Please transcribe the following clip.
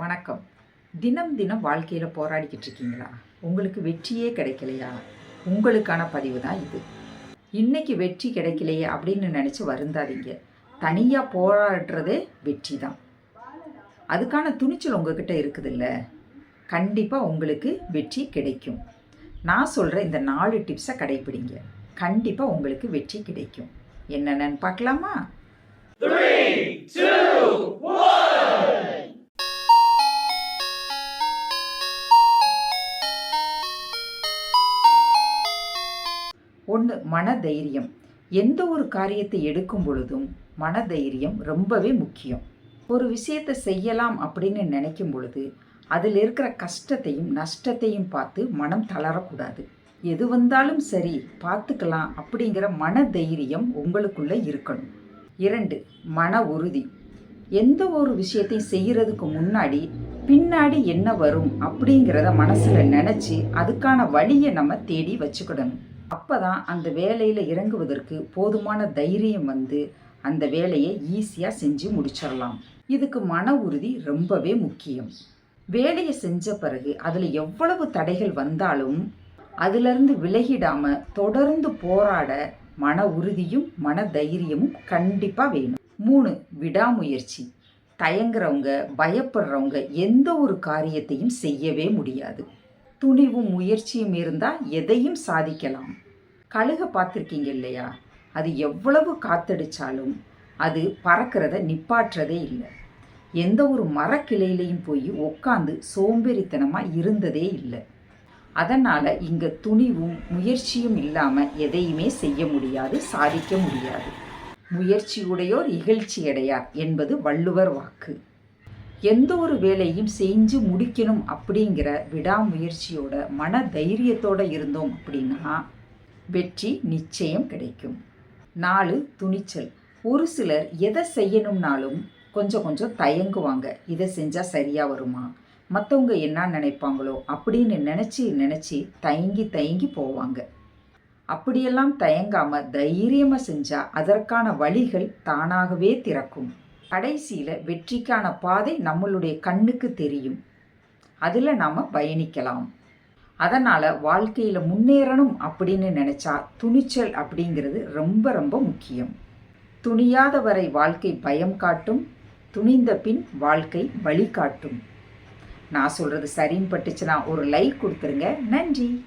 வணக்கம். தினம் தினம் வாழ்க்கையில் போராடிக்கிட்டு இருக்கீங்களா? உங்களுக்கு வெற்றியே கிடைக்கலையா? உங்களுக்கான பதிவு தான் இது. இன்னைக்கு வெற்றி கிடைக்கலையே அப்படின்னு நினச்சி வருந்தாதீங்க. தனியாக போராடுறதே வெற்றி தான். அதுக்கான துணிச்சல் உங்ககிட்ட இருக்குதுல்ல? கண்டிப்பாக உங்களுக்கு வெற்றி கிடைக்கும். நான் சொல்கிற இந்த நாலு டிப்ஸை கடைப்பிடிங்க. கண்டிப்பாக உங்களுக்கு வெற்றி கிடைக்கும். என்னென்னு பார்க்கலாமா? ஒன்று மனதைரியம். எந்த ஒரு காரியத்தை எடுக்கும் பொழுதும் மனதைரியம் ரொம்பவே முக்கியம். ஒரு விஷயத்தை செய்யலாம் அப்படின்னு நினைக்கும் பொழுது அதில் இருக்கிற கஷ்டத்தையும் நஷ்டத்தையும் பார்த்து மனம் தளரக்கூடாது. எது வந்தாலும் சரி பார்த்துக்கலாம் அப்படிங்கிற மனதைரியம் உங்களுக்குள்ளே இருக்கணும். இரண்டு மன உறுதி. எந்த ஒரு விஷயத்தையும் செய்கிறதுக்கு முன்னாடி பின்னாடி என்ன வரும் அப்படிங்கிறத மனசில் நினச்சி அதுக்கான வழியை நம்ம தேடி வச்சுக்கிடணும். அப்பதான் அந்த வேலையில இறங்குவதற்கு போதுமான தைரியம் வந்து அந்த வேலையை ஈஸியா செஞ்சு முடிச்சிடலாம் இதுக்கு மன உறுதி ரொம்பவே முக்கியம். வேலையை செஞ்ச பிறகு அதில் எவ்வளவு தடைகள் வந்தாலும் அதிலிருந்து விலகிடாம தொடர்ந்து போராட மன உறுதியும் மன தைரியமும் கண்டிப்பாக வேணும். மூணு விடாமுயற்சி. தயங்குறவங்க பயப்படுறவங்க எந்த ஒரு காரியத்தையும் செய்யவே முடியாது. துணிவும் முயற்சியும் இருந்தால் எதையும் சாதிக்கலாம். கழுகை பார்த்துருக்கீங்க இல்லையா? அது எவ்வளவு காத்தடிச்சாலும் அது பறக்கிறத நிப்பாற்றதே இல்லை. எந்த ஒரு மரக்கிளையிலையும் போய் உட்காந்து சோம்பேறித்தனமாக இருந்ததே இல்லை. அதனால் இங்கே துணிவும் முயற்சியும் இல்லாமல் எதையுமே செய்ய முடியாது சாதிக்க முடியாது. முயற்சியுடையோர் இகழ்ச்சியடையார் என்பது வள்ளுவர் வாக்கு. எந்த ஒரு வேலையும் செஞ்சு முடிக்கணும் அப்படிங்கிற விடாமுயற்சியோட மன தைரியத்தோடு இருந்தோம் அப்படின்னா வெற்றி நிச்சயம் கிடைக்கும். நாலு துணிச்சல். ஒரு சிலர் எதை செய்யணும்னாலும் கொஞ்சம் கொஞ்சம் தயங்குவாங்க. இதை செஞ்சால் சரியாக வருமா? மற்றவங்க என்ன நினைப்பாங்களோ அப்படின்னு நினச்சி நினச்சி தயங்கி தயங்கி போவாங்க. அப்படியெல்லாம் தயங்காமல் தைரியமாக செஞ்சால் அதற்கான வழிகள் தானாகவே திறக்கும். கடைசியில் வெற்றிக்கான பாதை நம்மளுடைய கண்ணுக்கு தெரியும். அதில் நாம் பயணிக்கலாம். அதனால் வாழ்க்கையில் முன்னேறணும் அப்படின்னு நினச்சா துணிச்சல் அப்படிங்கிறது ரொம்ப ரொம்ப முக்கியம். துணியாத வரை வாழ்க்கை பயம் காட்டும் துணிந்த பின் வாழ்க்கை வழிகாட்டும் நான் சொல்கிறது சரின்னு பட்டுச்சுன்னா ஒரு லைக் கொடுத்துருங்க. நன்றி.